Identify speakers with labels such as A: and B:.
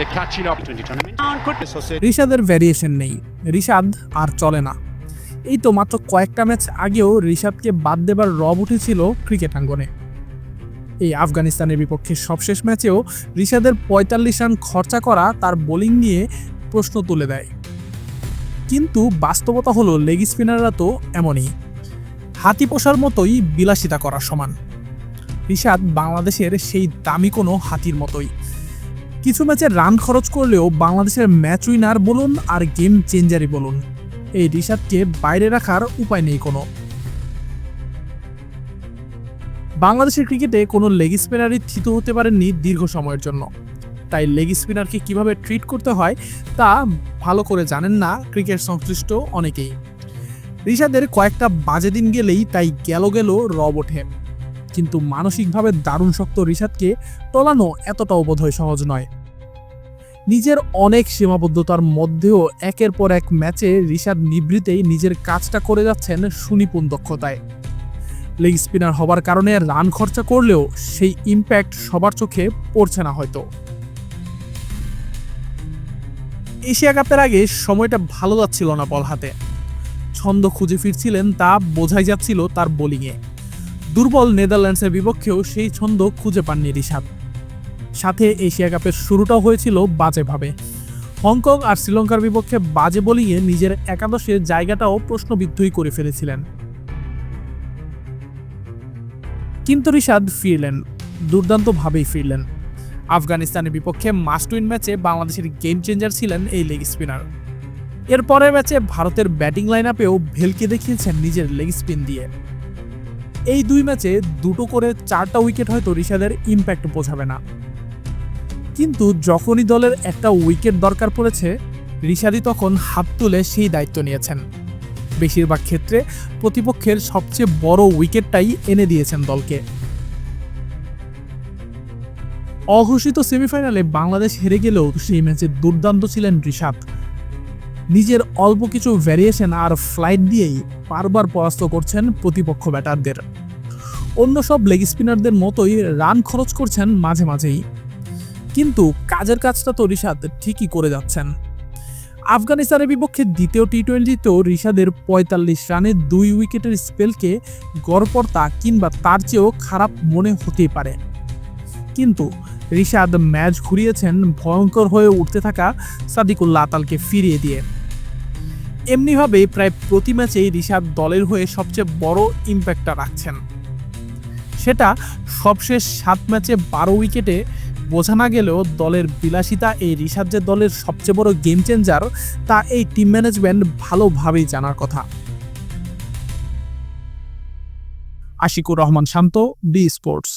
A: They're catching up 20
B: variation নেই। ঋষাদ আর চলে না। এই তো মাত্র কয়েকটা ম্যাচ আগেও রিশাদকে বাদ দেবার রব উঠেছিল ক্রিকেট আঙ্গনে। এই আফগানিস্তানের বিপক্ষে সবশেষ ম্যাচেও রিশাদের পঁয়তাল্লিশ রান খরচা করা তার বোলিং নিয়ে প্রশ্ন তুলে দেয়। কিন্তু বাস্তবতা হলো লেগ স্পিনাররা তো এমনই। হাতি পোষার মতোই বিলাসিতা করা সমান। রিশাদ বাংলাদেশের সেই দামি কোনো হাতির মতোই। কিছু ম্যাচে রান খরচ করলেও বাংলাদেশের ম্যাচ উইনার বলুন আর গেম চেঞ্জারই বলুন। এই রিশাদকে বাইরে রাখার উপায় নেই কোনো। বাংলাদেশের ক্রিকেটে কোনো লেগ স্পিনারই থিত হতে পারেননি দীর্ঘ সময়ের জন্য। তাই লেগ স্পিনারকে কীভাবে ট্রিট করতে হয় তা ভালো করে জানেন না ক্রিকেট সংশ্লিষ্ট অনেকেই। রিশাদের কয়েকটা বাজে দিন গেলেই তাই গেল গেল রব ওঠে। কিন্তু মানসিকভাবে দারুণ শক্ত রিশাদকে টলানো এতটাও বোধহয় সহজ নয়। নিজের অনেক সীমাবদ্ধতার মধ্যেও একের পর এক ম্যাচে রিশাদ নিবৃতেই নিজের কাজটা করে যাচ্ছেন সুনিপুণ দক্ষতায়। লেগ স্পিনার হবার কারণে রান খরচা করলেও সেই ইম্প্যাক্ট সবার চোখে পড়ছে না হয়তো। এশিয়া কাপের আগে সময়টা ভালো যাচ্ছিল না বল হাতে। ছন্দ খুঁজে ফিরছিলেন তা বোঝাই যাচ্ছিল তার বোলিংয়ে দুর্বল নেদারল্যান্ডসের বিপক্ষেও সেই ছন্দ খুঁজে পাননি রিশাদ। সাথে এশিয়া কাপের শুরুটাও হয়েছিল বাজেভাবে। হংকং আর শ্রীলঙ্কার বিপক্ষে বাজে বোলিংয়ে নিজের একাদশের জায়গাটাও প্রশ্নবিদ্ধই করে ফেলেছিলেন। কিন্তু রিশাদ ফিরলেন, দুর্দান্তভাবেই ফিরলেন। আফগানিস্তানের বিপক্ষে মাস্ট উইন ম্যাচে বাংলাদেশের গেম চেঞ্জার ছিলেন এই লেগ স্পিনার। এর পরের ম্যাচে ভারতের ব্যাটিং লাইন আপেও ভেলকে দেখিয়েছেন নিজের লেগ স্পিন দিয়ে। এই দুই ম্যাচে দুটো করে চারটা উইকেট হয়তো রিশাদের ইম্প্যাক্ট বোঝাবে না। কিন্তু যখনই দলের একটা উইকেট দরকার পড়েছে রিশাদি তখন হাত তুলে সেই দায়িত্ব নিয়েছেন। বেশিরভাগ ক্ষেত্রে প্রতিপক্ষের সবচেয়ে বড় উইকেটটাই এনে দিয়েছেন দলকে। অঘোষিত সেমিফাইনালে বাংলাদেশ হেরে গেলেও সেই ম্যাচে দুর্দান্ত ছিলেন রিশাদ। নিজের অল্প কিছু ভ্যারিয়েশন আর ফ্লাইট দিয়েই বারবার পরাস্ত করছেন প্রতিপক্ষ ব্যাটারদের। অন্য সব লেগ স্পিনারদের মতোই রান খরচ করছেন মাঝে মাঝেই। কিন্তু কাজের কাজটা তো রিশাদ ঠিকই করে যাচ্ছেন। আফগানিস্তানের বিপক্ষে দ্বিতীয় টি টোয়েন্টিতেও রিশাদের পঁয়তাল্লিশ রানে দুই উইকেটের স্পেলকে গড়পড়তা কিংবা তার চেয়েও খারাপ মনে হতেই পারে। কিন্তু রিশাদ ম্যাচ ঘুরিয়েছেন ভয়ঙ্কর হয়ে উঠতে থাকা সাদিকুল্লাহ আতালকে ফিরিয়ে দিয়ে। এমনিভাবে প্রায় প্রতি ম্যাচেই রিশাদ দলের হয়ে সবচেয়ে বড় ইম্প্যাক্টটা রাখছেন। সেটা সবশেষ সাত ম্যাচে বারো উইকেটে বোঝা না গেলেও দলের বিলাসিতা এই রিসার্চ যে দলের সবচেয়ে বড় গেম চেঞ্জার তা এই টিম ম্যানেজমেন্ট ভালোভাবেই জানার কথা। Ashiqur Rahman Shanto D sports